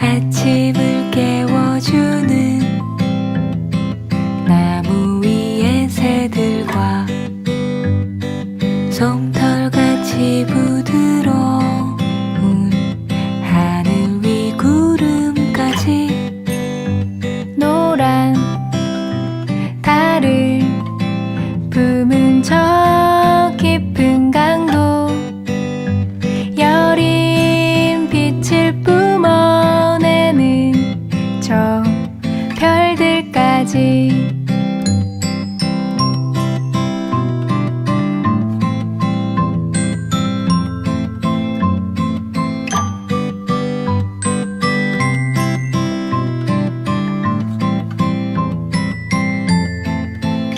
아침을 깨워주는 나무 위의 새들과 솜털같이 부는 see.